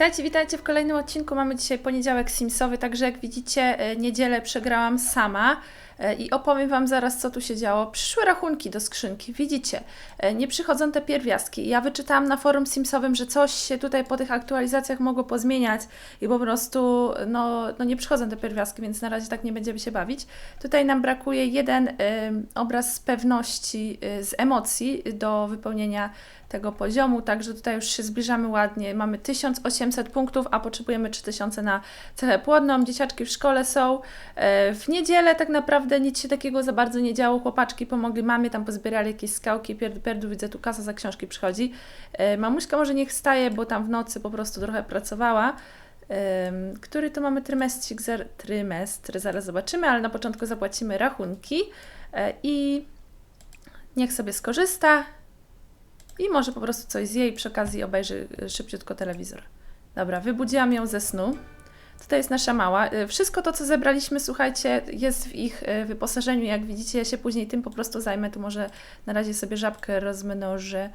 Witajcie, witajcie w kolejnym odcinku. Mamy dzisiaj poniedziałek Simsowy, także jak widzicie, e, niedzielę przegrałam sama e, i opowiem Wam zaraz, co tu się działo. Przyszły rachunki do skrzynki, widzicie, e, nie przychodzą te pierwiastki. Ja wyczytałam na forum Simsowym, że coś się tutaj po tych aktualizacjach mogło pozmieniać i po prostu no, no nie przychodzą te pierwiastki, więc na razie tak nie będziemy się bawić. Tutaj nam brakuje jeden y, obraz z pewności, y, z emocji do wypełnienia tego poziomu, także tutaj już się zbliżamy ładnie. Mamy 1800 punktów, a potrzebujemy 3000 na cechę płodną. Dzieciaczki w szkole są. E, W niedzielę tak naprawdę nic się takiego za bardzo nie działo. Chłopaczki pomogli mamie, tam pozbierali jakieś skałki, pierdu, pierdu widzę, tu kasa za książki przychodzi. E, Mamuśka może niech staje, bo tam w nocy po prostu trochę pracowała. Który to mamy trymestrzik, zar- trymestr, zaraz zobaczymy, ale na początku zapłacimy rachunki e, i niech sobie skorzysta i może po prostu coś zje i przy okazji obejrzy y, szybciutko telewizor. Dobra, wybudziłam ją ze snu. Tutaj jest nasza mała. Y, Wszystko to, co zebraliśmy, słuchajcie, jest w ich y, wyposażeniu. Jak widzicie, ja się później tym po prostu zajmę. Tu może na razie sobie żabkę rozmnożę.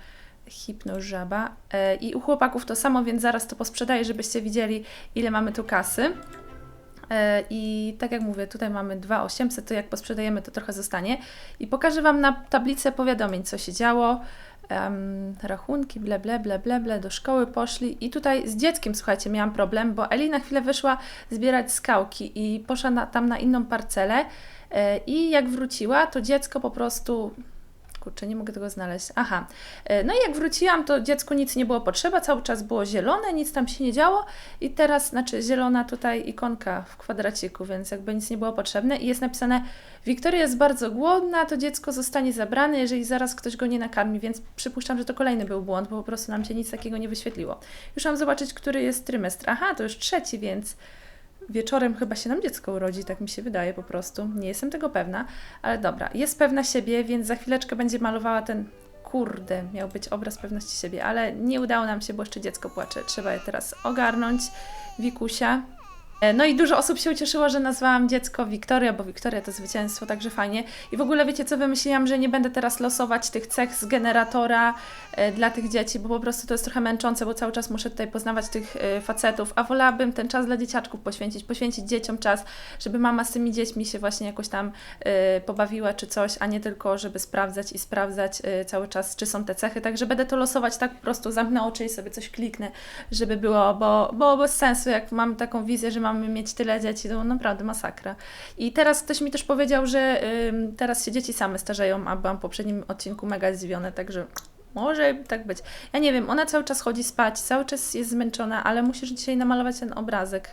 Hipnożaba. E, I u chłopaków to samo, więc zaraz to posprzedaję, żebyście widzieli, ile mamy tu kasy. E, I tak jak mówię, tutaj mamy 2800, to jak posprzedajemy, to trochę zostanie. I pokażę Wam na tablicę powiadomień, co się działo. Em, rachunki, ble, ble, ble, ble, ble, do szkoły poszli. I tutaj z dzieckiem, słuchajcie, miałam problem, bo Eli na chwilę wyszła zbierać skałki i poszła na, tam na inną parcelę. E, I jak wróciła, to dziecko po prostu Kurczę, nie mogę tego znaleźć. Aha. E, No i jak wróciłam, to dziecku nic nie było potrzeba, cały czas było zielone, nic tam się nie działo i teraz, znaczy zielona tutaj ikonka w kwadraciku, więc jakby nic nie było potrzebne i jest napisane Wiktoria jest bardzo głodna, to dziecko zostanie zabrane, jeżeli zaraz ktoś go nie nakarmi, więc przypuszczam, że to kolejny był błąd, bo po prostu nam się nic takiego nie wyświetliło. Już mam zobaczyć, który jest trymestr. Aha, to już trzeci, więc wieczorem chyba się nam dziecko urodzi, tak mi się wydaje po prostu. Nie jestem tego pewna, ale dobra, jest pewna siebie, więc za chwileczkę będzie malowała ten. Kurde, miał być obraz pewności siebie, ale nie udało nam się, bo jeszcze dziecko płacze. Trzeba je teraz ogarnąć. Wikusia. E, No i dużo osób się ucieszyło, że nazwałam dziecko Wiktoria, bo Wiktoria to zwycięstwo, także fajnie. I w ogóle wiecie co, wymyśliłam, że nie będę teraz losować tych cech z generatora e, dla tych dzieci, bo po prostu to jest trochę męczące, bo cały czas muszę tutaj poznawać tych e, facetów, a wolałabym ten czas dla dzieciaczków poświęcić, poświęcić dzieciom czas, żeby mama z tymi dziećmi się właśnie jakoś tam pobawiła czy coś, a nie tylko, żeby sprawdzać i sprawdzać cały czas, czy są te cechy. Także będę to losować tak po prostu, zamknę oczy i sobie coś kliknę, żeby było, bo, bo bez sensu, jak mam taką wizję, że mamy mieć tyle dzieci, to naprawdę masakra. I teraz ktoś mi też powiedział, że teraz się dzieci same starzeją, a byłam w poprzednim odcinku mega zdziwiona, także może tak być. Ja nie wiem, ona cały czas chodzi spać, cały czas jest zmęczona, ale musisz dzisiaj namalować ten obrazek.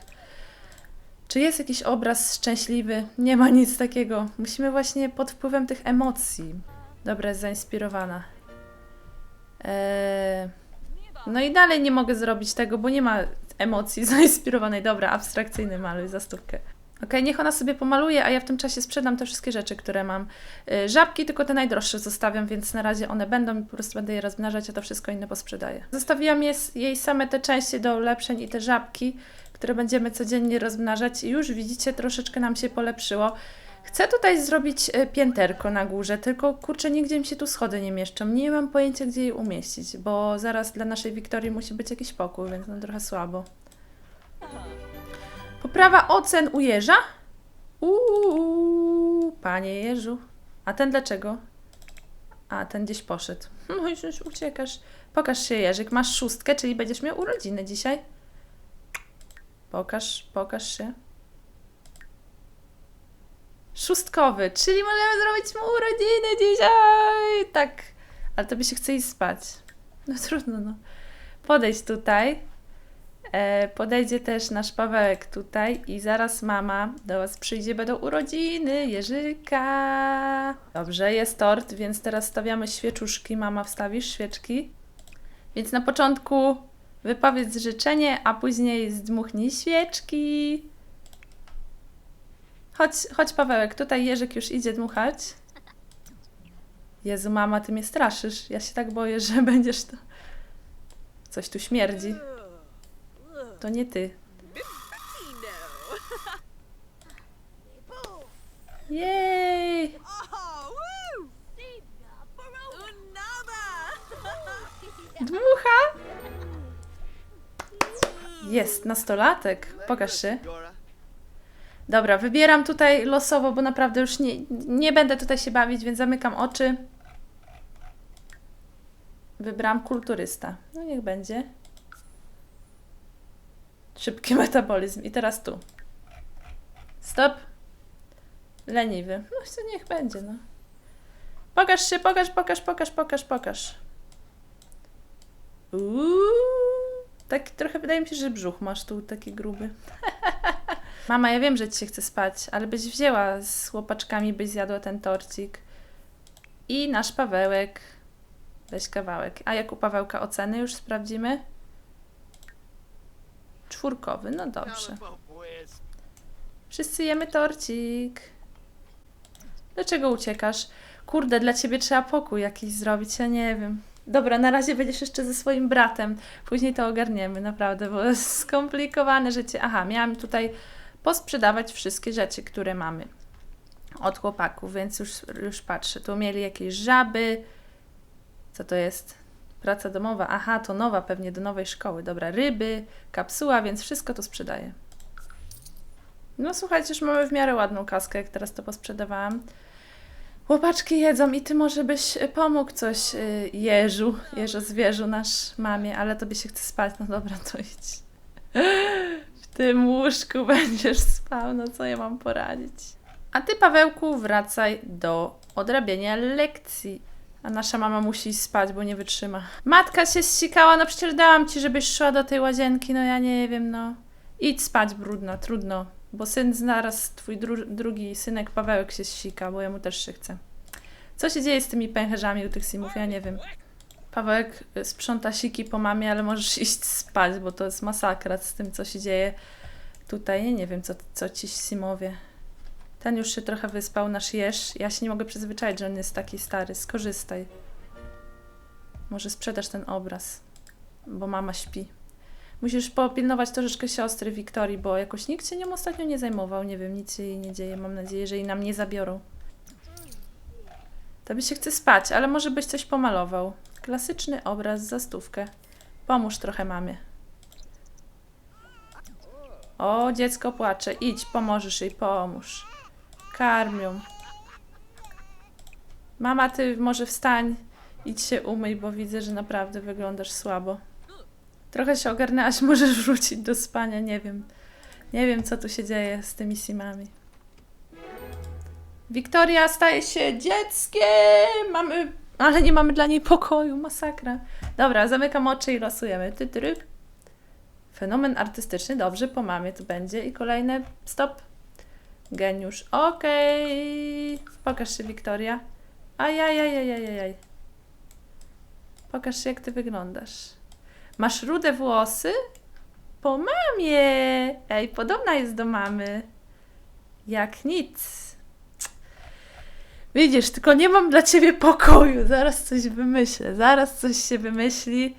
Czy jest jakiś obraz szczęśliwy? Nie ma nic takiego. Musimy właśnie pod wpływem tych emocji. Dobra, jest zainspirowana. Eee... No i dalej nie mogę zrobić tego, bo nie ma emocji zainspirowanej. Dobra, abstrakcyjny maluj za stówkę. Okej, niech ona sobie pomaluje, a ja w tym czasie sprzedam te wszystkie rzeczy, które mam. Y, Żabki tylko te najdroższe zostawiam, więc na razie one będą i po prostu będę je rozmnażać, a to wszystko inne posprzedaję. Zostawiłam je, jej same te części do ulepszeń i te żabki, które będziemy codziennie rozmnażać i już widzicie, troszeczkę nam się polepszyło. Chcę tutaj zrobić y, pięterko na górze, tylko kurczę, nigdzie mi się tu schody nie mieszczą. Nie mam pojęcia, gdzie je umieścić, bo zaraz dla naszej Wiktorii musi być jakiś pokój, więc no trochę słabo. Poprawa ocen u Jerza? Uuu, panie Jerzu. A ten dlaczego? A, ten gdzieś poszedł. No już uciekasz. Pokaż się, Jerzyk. Masz szóstkę, czyli będziesz miał urodziny dzisiaj. Pokaż, pokaż się. Szóstkowy, czyli możemy zrobić mu urodziny dzisiaj. Tak, ale to by się chce iść spać. No trudno, no. Podejdź tutaj. E, podejdzie też nasz Pawełek tutaj i zaraz mama do Was przyjdzie, będą urodziny Jerzyka. Dobrze, jest tort, więc teraz stawiamy świeczuszki. Mama, wstawisz świeczki? Więc na początku wypowiedz życzenie, a później zdmuchnij świeczki. Chodź, chodź Pawełek, tutaj Jerzyk już idzie dmuchać. Jezu, mama, ty mnie straszysz. Ja się tak boję, że będziesz to... Coś tu śmierdzi. To nie ty. Jej! Dmucha! Jest, nastolatek. Pokaż się. Dobra, wybieram tutaj losowo, bo naprawdę już nie, nie będę tutaj się bawić, więc zamykam oczy. Wybrałam kulturysta. No niech będzie. Szybki metabolizm. I teraz tu. Stop. Leniwy. No to niech będzie, no. Pokaż się, pokaż, pokaż, pokaż, pokaż, pokaż. Uuu. Tak trochę wydaje mi się, że brzuch masz tu taki gruby. Mama, ja wiem, że ci się chce spać, ale byś wzięła z łopaczkami, byś zjadła ten torcik. I nasz Pawełek. Weź kawałek. A jak u Pawełka oceny już sprawdzimy? Czwórkowy, no dobrze. Wszyscy jemy torcik. Dlaczego uciekasz? Kurde, dla ciebie trzeba pokój jakiś zrobić, ja nie wiem. Dobra, na razie będziesz jeszcze ze swoim bratem. Później to ogarniemy, naprawdę, bo jest skomplikowane życie. Aha, miałam tutaj posprzedawać wszystkie rzeczy, które mamy od chłopaków, więc już, już patrzę. Tu mieli jakieś żaby. Co to jest? Praca domowa. Aha, to nowa pewnie do nowej szkoły. Dobra, ryby, kapsuła, więc wszystko to sprzedaję. No słuchajcie, już mamy w miarę ładną kaskę, jak teraz to posprzedawałam. Chłopaczki jedzą i ty może byś pomógł coś y, Jeżu, Jeżo zwierzu nasz mamie, ale tobie się chce spać, no dobra, to idź. Tym łóżku będziesz spał, no co ja mam poradzić? A ty, Pawełku, wracaj do odrabiania lekcji. A nasza mama musi spać, bo nie wytrzyma. Matka się zsikała, no przecież dałam ci, żebyś szła do tej łazienki, no ja nie wiem, no. Idź spać, brudna, trudno. Bo syn zaraz, twój dru- drugi synek Pawełek się zsika, bo jemu też się chce. Co się dzieje z tymi pęcherzami u tych simów? Ja nie wiem. Pawełek y, sprząta siki po mamie, ale możesz iść spać, bo to jest masakra z tym, co się dzieje tutaj. Nie wiem, co, co ci simowie. Ten już się trochę wyspał, nasz jeż. Ja się nie mogę przyzwyczaić, że on jest taki stary. Skorzystaj. Może sprzedasz ten obraz, bo mama śpi. Musisz popilnować troszeczkę siostry Wiktorii, bo jakoś nikt się nią ostatnio nie zajmował. Nie wiem, nic się jej nie dzieje. Mam nadzieję, że jej nam nie zabiorą. Tobie się chce spać, ale może byś coś pomalował. Klasyczny obraz za stówkę. Pomóż trochę mamie. O, dziecko płacze. Idź, pomożesz jej, pomóż. Karmią. Mama, ty może wstań. Idź się umyj, bo widzę, że naprawdę wyglądasz słabo. Trochę się ogarnęłaś, możesz wrócić do spania, nie wiem. Nie wiem, co tu się dzieje z tymi simami. Wiktoria staje się dzieckiem! Mamy... Ale nie mamy dla niej pokoju, masakra. Dobra, zamykam oczy i losujemy. Ty, ty. Fenomen artystyczny, dobrze, po mamie to będzie. I kolejne, stop. Geniusz, okej. Pokaż się, Wiktoria. Ajajajajajaj. Pokaż się, jak ty wyglądasz. Masz rude włosy? Po mamie! Ej, podobna jest do mamy. Jak nic. Widzisz, tylko nie mam dla ciebie pokoju. Zaraz coś wymyślę. Zaraz coś się wymyśli.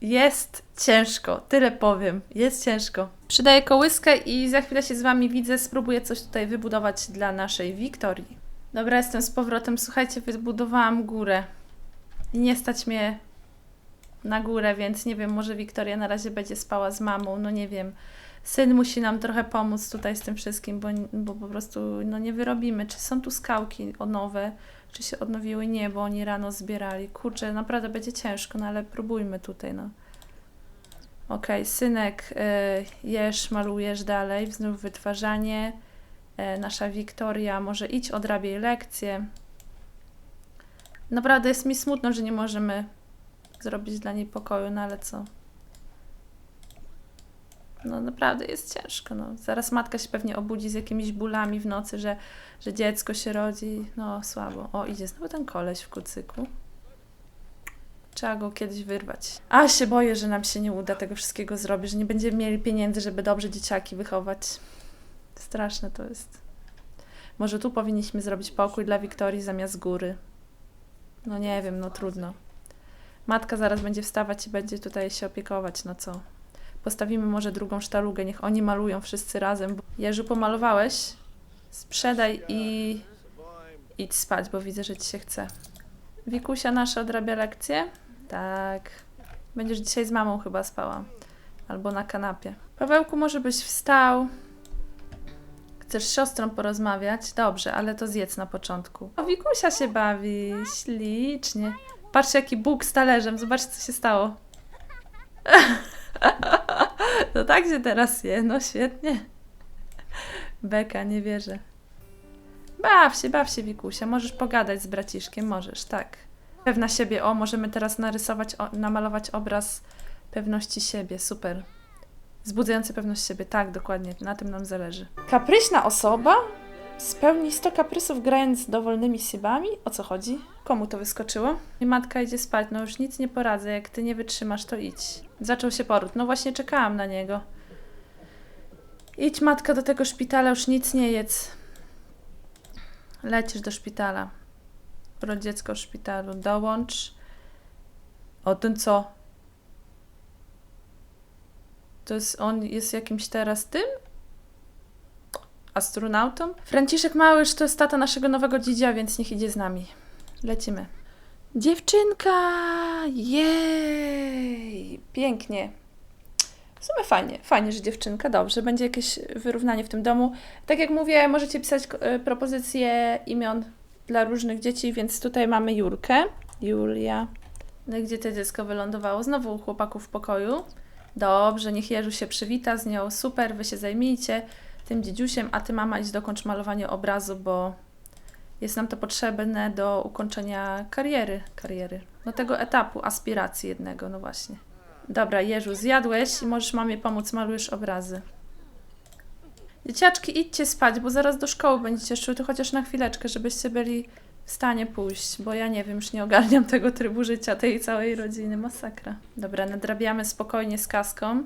Jest ciężko, tyle powiem. Jest ciężko. Przydaję kołyskę i za chwilę się z wami widzę. Spróbuję coś tutaj wybudować dla naszej Wiktorii. Dobra, jestem z powrotem. Słuchajcie, wybudowałam górę. I nie stać mnie na górę, więc nie wiem, może Wiktoria na razie będzie spała z mamą, no nie wiem. Syn musi nam trochę pomóc tutaj z tym wszystkim, bo, bo po prostu no nie wyrobimy. Czy są tu skałki nowe, czy się odnowiły? Nie, bo oni rano zbierali. Kurczę, naprawdę będzie ciężko, no ale próbujmy tutaj, no. Okej, synek, y, jesz, malujesz dalej, znów wytwarzanie. Y, nasza Wiktoria może idź, odrabiaj lekcje. Naprawdę jest mi smutno, że nie możemy zrobić dla niej pokoju, no ale co? No naprawdę jest ciężko. No. Zaraz matka się pewnie obudzi z jakimiś bólami w nocy, że, że dziecko się rodzi. No słabo. O, idzie znowu ten koleś w kucyku. Trzeba go kiedyś wyrwać. A się boję, że nam się nie uda tego wszystkiego zrobić, że nie będziemy mieli pieniędzy, żeby dobrze dzieciaki wychować. Straszne to jest. Może tu powinniśmy zrobić pokój dla Wiktorii zamiast góry. No nie wiem, no trudno. Matka zaraz będzie wstawać i będzie tutaj się opiekować, no co? Postawimy może drugą sztalugę, niech oni malują wszyscy razem. Jerzy, pomalowałeś? Sprzedaj i idź spać, bo widzę, że ci się chce. Wikusia nasza odrabia lekcje? Tak. Będziesz dzisiaj z mamą chyba spała. Albo na kanapie. Pawełku, może byś wstał? Chcesz z siostrą porozmawiać? Dobrze, ale to zjedz na początku. O, Wikusia się bawi. Ślicznie. Patrzcie, jaki Bóg z talerzem. Zobaczcie, co się stało. No tak się teraz je. No świetnie. Beka, nie wierzę. Baw się, baw się, Wikusia. Możesz pogadać z braciszkiem, możesz, tak. Pewna siebie. O, możemy teraz narysować, o, namalować obraz pewności siebie. Super. Wzbudzający pewność siebie. Tak, dokładnie. Na tym nam zależy. Kapryśna osoba spełni 100 kaprysów grając z dowolnymi sybami? O co chodzi? Komu to wyskoczyło? I matka idzie spać. No już nic nie poradzę. Jak ty nie wytrzymasz, to idź. Zaczął się poród. No właśnie czekałam na niego. Idź matka do tego szpitala, już nic nie jedz. Lecisz do szpitala. Pro dziecko w szpitalu. Dołącz. O ten co? To jest on jest jakimś teraz tym? Astronautą? Franciszek Małysz to jest tata naszego nowego dzidzia, więc niech idzie z nami. Lecimy. Dziewczynka! Jej! Pięknie. W sumie fajnie, fajnie, że dziewczynka, dobrze, będzie jakieś wyrównanie w tym domu. Tak jak mówię, możecie pisać e, propozycje imion dla różnych dzieci, więc tutaj mamy Julkę, Julia. No gdzie to dziecko wylądowało? Znowu u chłopaków w pokoju. Dobrze, niech Jerzy się przywita z nią, super, wy się zajmijcie tym dziedziusiem, a ty mama idź dokończ malowanie obrazu, bo jest nam to potrzebne do ukończenia kariery, kariery, no tego etapu, aspiracji jednego, no właśnie. Dobra, Jerzu, zjadłeś i możesz mamie pomóc, malujesz obrazy. Dzieciaczki, idźcie spać, bo zaraz do szkoły będziecie szły, to chociaż na chwileczkę, żebyście byli w stanie pójść, bo ja nie wiem, już nie ogarniam tego trybu życia tej całej rodziny, masakra. Dobra, nadrabiamy spokojnie z kaską,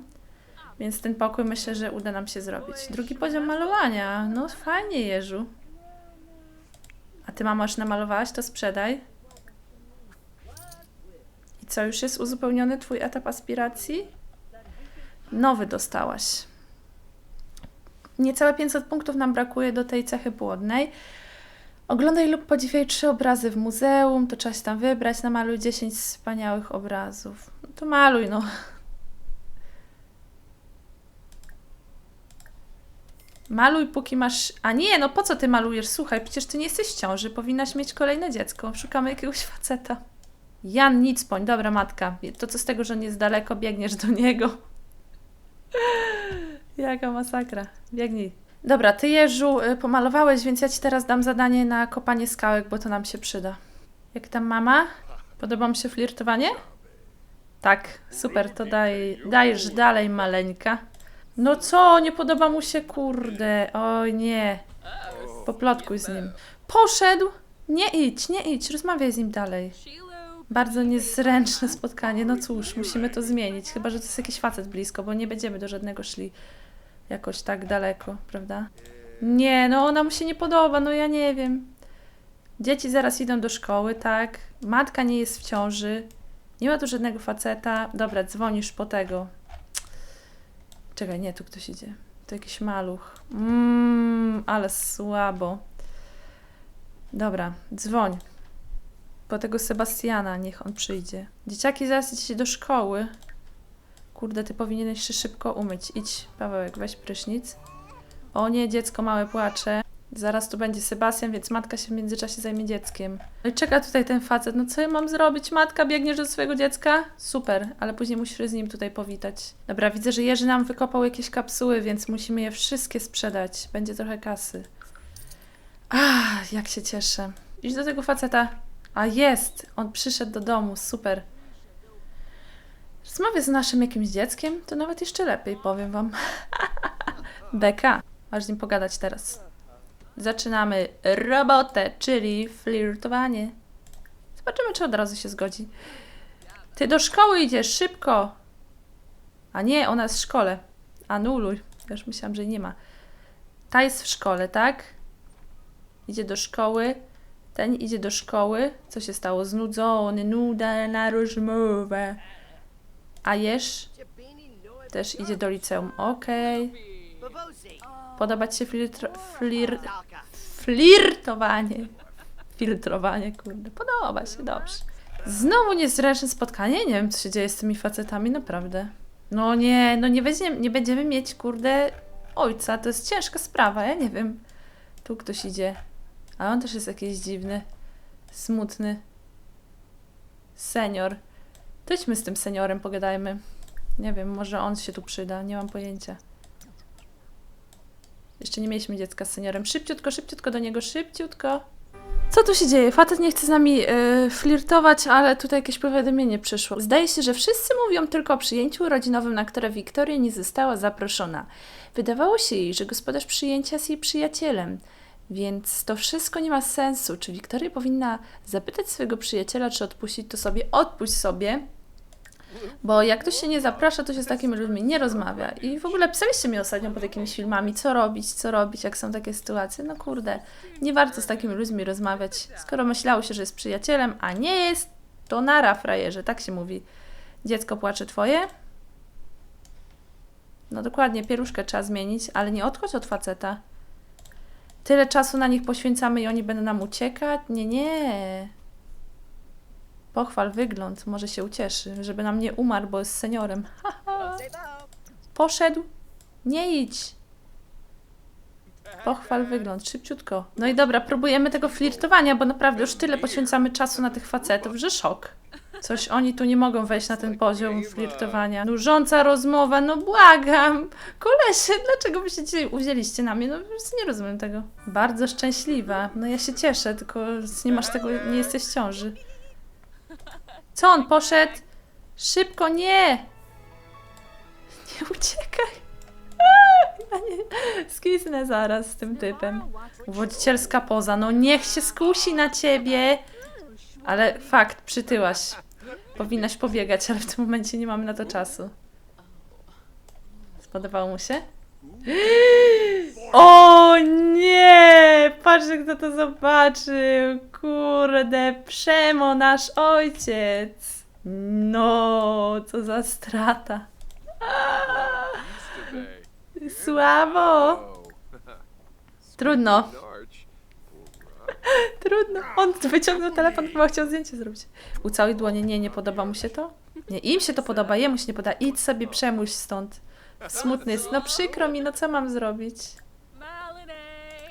więc ten pokój myślę, że uda nam się zrobić. Drugi poziom malowania, no fajnie Jerzu. A ty mama już namalowałaś, to sprzedaj. I co, już jest uzupełniony twój etap aspiracji? Nowy dostałaś. Niecałe 500 punktów nam brakuje do tej cechy płodnej. Oglądaj lub podziwiaj trzy obrazy w muzeum, to trzeba się tam wybrać, namaluj 10 wspaniałych obrazów. No to maluj, no. Maluj, póki masz. A nie, no po co ty malujesz? Słuchaj, przecież ty nie jesteś w ciąży, powinnaś mieć kolejne dziecko. Szukamy jakiegoś faceta. Jan Nicpoń, dobra matka. To co z tego, że nie jest daleko, biegniesz do niego. Jaka masakra. Biegnij. Dobra, ty Jerzu y, pomalowałeś, więc ja ci teraz dam zadanie na kopanie skałek, bo to nam się przyda. Jak tam mama? Podoba mi się flirtowanie? Tak, super, to daj, dajesz dalej, maleńka. No co, nie podoba mu się, kurde. Oj nie. Poplotkuj z nim. Poszedł! Nie idź, nie idź, rozmawiaj z nim dalej. Bardzo niezręczne spotkanie. No cóż, musimy to zmienić. Chyba, że to jest jakiś facet blisko, bo nie będziemy do żadnego szli jakoś tak daleko, prawda? Nie, no ona mu się nie podoba, no ja nie wiem. Dzieci zaraz idą do szkoły, tak? Matka nie jest w ciąży. Nie ma tu żadnego faceta. Dobra, dzwonisz po tego. Czekaj, nie, tu ktoś idzie. To jakiś maluch. Mmm, ale słabo. Dobra, dzwoń. Po tego Sebastiana, niech on przyjdzie. Dzieciaki zaraz idziecie do szkoły. Kurde, ty powinieneś się szybko umyć. Idź, Pawełek, weź prysznic. O nie, dziecko małe płacze. Zaraz tu będzie Sebastian, więc matka się w międzyczasie zajmie dzieckiem. No i czeka tutaj ten facet. No co ja mam zrobić? Matka, biegniesz do swojego dziecka? Super, ale później musisz z nim tutaj powitać. Dobra, widzę, że Jerzy nam wykopał jakieś kapsuły, więc musimy je wszystkie sprzedać. Będzie trochę kasy. Ach, jak się cieszę. Idź do tego faceta. A jest! On przyszedł do domu, super. Rozmawiać z naszym jakimś dzieckiem, to nawet jeszcze lepiej, powiem wam. Beka, masz z nim pogadać teraz. Zaczynamy robotę, czyli flirtowanie. Zobaczymy, czy od razu się zgodzi. Ty do szkoły idziesz, szybko! A nie, ona jest w szkole. Anuluj. Ja już myślałam, że jej nie ma. Ta jest w szkole, tak? Idzie do szkoły. Ten idzie do szkoły. Co się stało? Znudzony, nuda na rozmowę. A Jesz też idzie do liceum. Okej. Podoba ci się flirtro... flir... flirtowanie? Filtrowanie, kurde. Podoba się, dobrze. Znowu niezręczne spotkanie. Nie wiem, co się dzieje z tymi facetami, naprawdę. No nie, no nie, weźmie, nie będziemy mieć, kurde, ojca. To jest ciężka sprawa, ja nie wiem. Tu ktoś idzie. A on też jest jakiś dziwny. Smutny. Senior. To idźmy z tym seniorem, pogadajmy. Nie wiem, może on się tu przyda, nie mam pojęcia. Jeszcze nie mieliśmy dziecka z seniorem. Szybciutko, szybciutko do niego, szybciutko. Co tu się dzieje? Facet nie chce z nami e, flirtować, ale tutaj jakieś powiadomienie przyszło. Zdaje się, że wszyscy mówią tylko o przyjęciu urodzinowym, na które Wiktoria nie została zaproszona. Wydawało się jej, że gospodarz przyjęcia jest jej przyjacielem. Więc to wszystko nie ma sensu. Czy Wiktoria powinna zapytać swojego przyjaciela, czy odpuścić to sobie? Odpuść sobie. Bo jak ktoś się nie zaprasza, to się z takimi ludźmi nie rozmawia. I w ogóle pisaliście mi ostatnio pod jakimiś filmami, co robić, co robić, jak są takie sytuacje. No kurde, nie warto z takimi ludźmi rozmawiać. Skoro myślało się, że jest przyjacielem, a nie jest, to nara frajerze, tak się mówi. Dziecko płacze twoje? No dokładnie, pieruszkę trzeba zmienić, ale nie odchodź od faceta. Tyle czasu na nich poświęcamy i oni będą nam uciekać? Nie, nie. Pochwal wygląd, może się ucieszy, żeby nam nie umarł, bo jest seniorem. Poszedł. Nie idź. Pochwal wygląd, szybciutko. No i dobra, próbujemy tego flirtowania, bo naprawdę już tyle poświęcamy czasu na tych facetów, że szok. Coś oni tu nie mogą wejść na ten poziom flirtowania. Nużąca rozmowa, no błagam. Kolesie, dlaczego wy się dzisiaj uwzięliście na mnie? No nie rozumiem tego. Bardzo szczęśliwa. No ja się cieszę, tylko nie masz tego, nie jesteś w ciąży. Co on poszedł? Szybko, nie! Nie uciekaj. Ja nie, skisnę zaraz z tym typem. Uwodzicielska poza, no niech się skusi na ciebie. Ale fakt, przytyłaś. Powinnaś pobiegać, ale w tym momencie nie mamy na to czasu. Spodobało mu się? O nie! Patrzcie, kto to zobaczył. Kurde, Przemo, nasz ojciec. No, co za strata. Słabo. Trudno. Trudno. On wyciągnął telefon, chyba chciał zdjęcie zrobić. U całej. Nie, nie podoba mu się to? Nie, im się to podoba, jemu się nie podoba. Idź sobie, przemuś stąd. Smutny jest. No przykro mi, no co mam zrobić?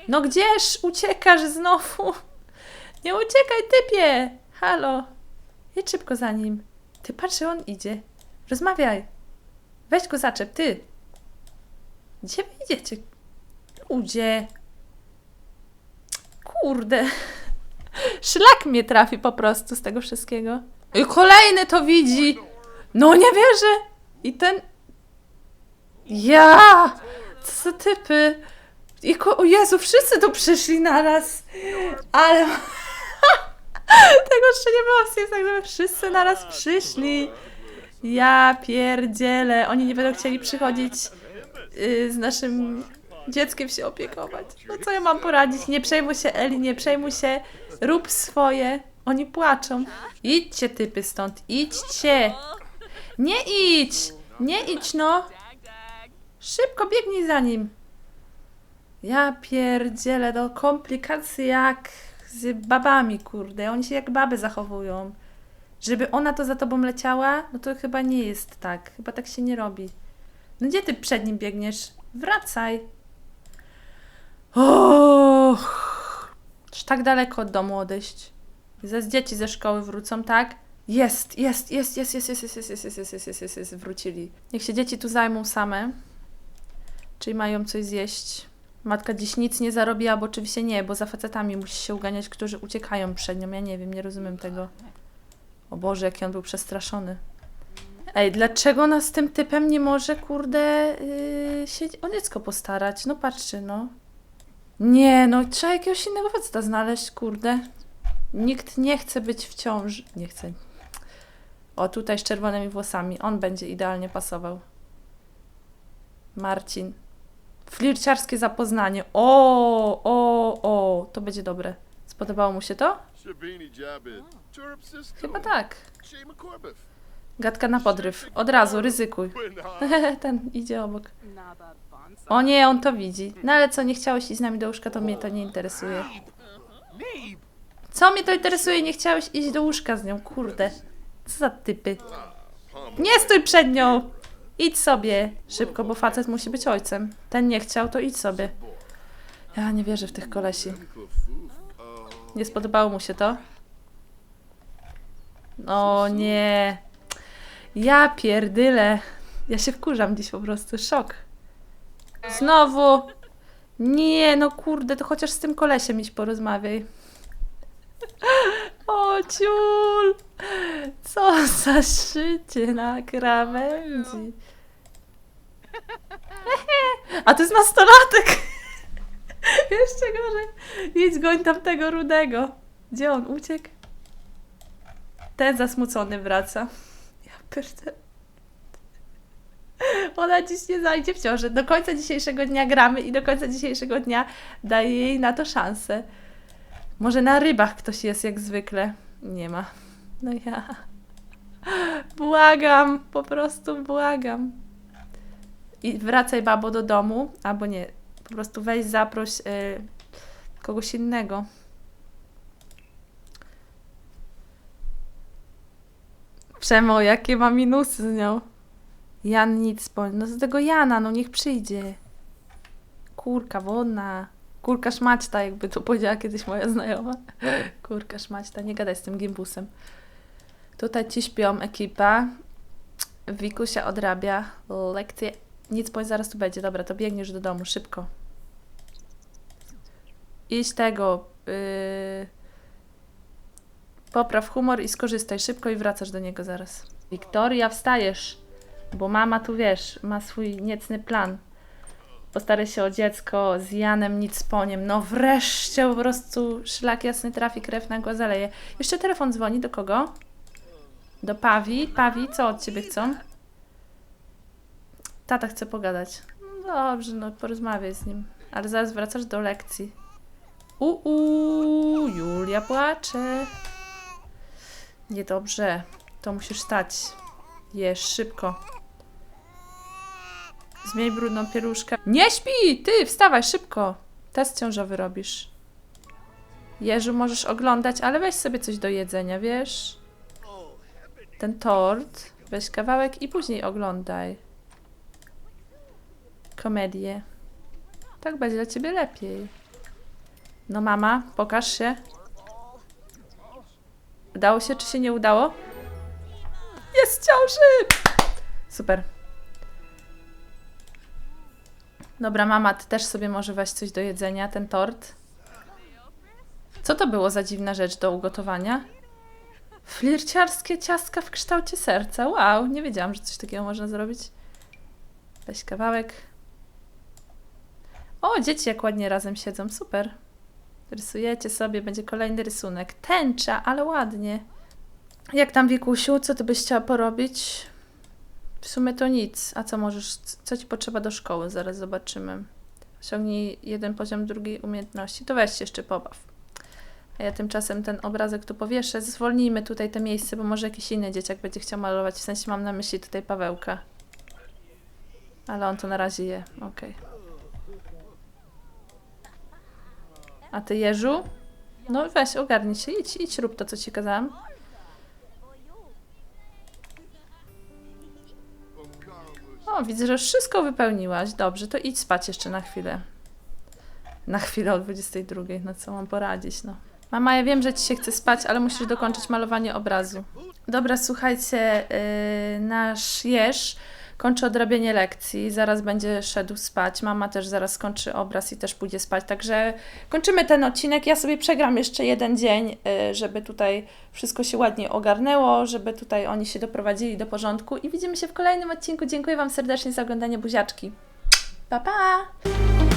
No gdzież uciekasz znowu? Nie uciekaj, typie! Halo. Jedź szybko za nim. Ty patrz, on idzie. Rozmawiaj. Weź go zaczep, ty. Gdzie wy idziecie? Ludzie. Kurde. Szlak mnie trafi po prostu z tego wszystkiego. I kolejny to widzi. No nie wierzę. I ten... Ja! Co za typy. I ko- o Jezu, wszyscy tu przyszli naraz. Ale... Tego jeszcze nie było w Simsach, żeby wszyscy naraz przyszli. Ja pierdzielę. Oni nie będą chcieli przychodzić y, z naszym dzieckiem się opiekować. No co ja mam poradzić? Nie przejmuj się, Eli, nie przejmuj się. Rób swoje. Oni płaczą. Idźcie, typy, stąd. Idźcie. Nie idź. Nie idź, no. Szybko biegnij za nim. Ja pierdzielę, do komplikacji jak z babami, kurde. Oni się jak baby zachowują. Żeby ona to za tobą leciała, no to chyba nie jest tak. Chyba tak się nie robi. No gdzie ty przed nim biegniesz? Wracaj. Och, aż tak daleko od domu odejść. Zaraz dzieci ze szkoły wrócą, tak? Jest, jest, jest, jest, jest, jest, jest, jest, jest, jest, jest, jest, jest, jest, wrócili. Niech się dzieci tu zajmą same. Czyli mają coś zjeść. Matka dziś nic nie zarobiła, bo oczywiście nie, bo za facetami musi się uganiać, którzy uciekają przed nią. Ja nie wiem, nie rozumiem tego. O Boże, jaki on był przestraszony. Ej, dlaczego ona z tym typem nie może, kurde, yy, się o dziecko postarać? No patrzcie, no. Nie, no trzeba jakiegoś innego faceta znaleźć, kurde. Nikt nie chce być w ciąży. Nie chce. O, tutaj z czerwonymi włosami. On będzie idealnie pasował. Marcin. Flirciarskie zapoznanie. O, o, o. To będzie dobre. Spodobało mu się to? Chyba tak. Gadka na podryw. Od razu, ryzykuj. Ten idzie obok. O nie, on to widzi. No ale co, nie chciałeś iść z nami do łóżka, to mnie to nie interesuje. Co mnie to interesuje? Nie chciałeś iść do łóżka z nią, kurde. Co za typy. Nie stój przed nią! Idź sobie szybko, bo facet musi być ojcem. Ten nie chciał, to idź sobie. Ja nie wierzę w tych kolesi. Nie spodobało mu się to? O nie. Ja pierdyle. Ja się wkurzam dziś po prostu. Szok. Znowu. Nie, no kurde, to chociaż z tym kolesiem iść porozmawiaj. O ciul. Co za szycie na krawędzi. A to jest nastolatek. Jeszcze gorzej. Idź goń tamtego rudego. Gdzie on uciekł? Ten zasmucony wraca. Ja pierdolę. Ona dziś nie zajdzie w ciąży. Do końca dzisiejszego dnia gramy i do końca dzisiejszego dnia daję jej na to szansę. Może na rybach ktoś jest jak zwykle. Nie ma. No ja. Błagam, po prostu błagam. I wracaj babo do domu, albo nie. Po prostu weź zaproś y, kogoś innego. Przemo, jakie ma minusy z nią. Jan nic, bo no z tego Jana, no niech przyjdzie. Kurka wodna. Kurka szmaćta, jakby to powiedziała kiedyś moja znajoma. Kurka szmaćta, nie gadaj z tym gimbusem. Tutaj ci śpią ekipa. Wikusia odrabia lekcje. Nic, bądź zaraz tu będzie. Dobra, to biegniesz do domu, szybko. Idź tego. Yy... Popraw humor i skorzystaj szybko i wracasz do niego zaraz. Wiktoria, wstajesz, bo mama tu wiesz, ma swój niecny plan. Postaraj się o dziecko z Janem, nic po nim. No wreszcie po prostu szlak jasny trafi, krew na go zaleje. Jeszcze telefon dzwoni, do kogo? Do Pawi. Pawi, co od ciebie chcą? Tata chce pogadać. No Dobrze, no porozmawiaj z nim. Ale zaraz wracasz do lekcji. Uuu, Julia płacze. Niedobrze. To musisz stać. Jesz szybko. Zmień brudną pieluszkę. Nie śpi! Ty, wstawaj szybko. Test ciążowy robisz. Jeżu, możesz oglądać, ale weź sobie coś do jedzenia, wiesz? Ten tort. Weź kawałek i później oglądaj. Komedię. Tak będzie dla ciebie lepiej. No mama, pokaż się. Udało się, czy się nie udało? Jest ciąży! Super. Dobra, mama, ty też sobie może weź coś do jedzenia, ten tort. Co to było za dziwna rzecz do ugotowania? Flirciarskie ciastka w kształcie serca. Wow, nie wiedziałam, że coś takiego można zrobić. Weź kawałek. O, dzieci jak ładnie razem siedzą, super. Rysujecie sobie, będzie kolejny rysunek. Tęcza, ale ładnie. Jak tam Wikusiu, co ty byś chciała porobić? W sumie to nic. A co możesz, co ci potrzeba do szkoły? Zaraz zobaczymy. Osiągnij jeden poziom drugiej umiejętności. To weź jeszcze pobaw. A ja tymczasem ten obrazek tu powieszę. Zwolnijmy tutaj te miejsce, bo może jakiś inny dzieciak będzie chciał malować. W sensie mam na myśli tutaj Pawełka. Ale on to na razie je. Okej. A ty Jerzu? No weź, ogarnij się. Idź, idź, rób to, co ci kazałam. O, widzę, że wszystko wypełniłaś. Dobrze, to idź spać jeszcze na chwilę. Na chwilę o 22. No co mam poradzić, no. Mama, ja wiem, że ci się chce spać, ale musisz dokończyć malowanie obrazu. Dobra, słuchajcie, yy, nasz Jerz kończy odrabianie lekcji, zaraz będzie szedł spać. Mama też zaraz skończy obraz i też pójdzie spać. Także kończymy ten odcinek. Ja sobie przegram jeszcze jeden dzień, y, żeby tutaj wszystko się ładnie ogarnęło, żeby tutaj oni się doprowadzili do porządku. I widzimy się w kolejnym odcinku. Dziękuję Wam serdecznie za oglądanie buziaczki. Pa, pa!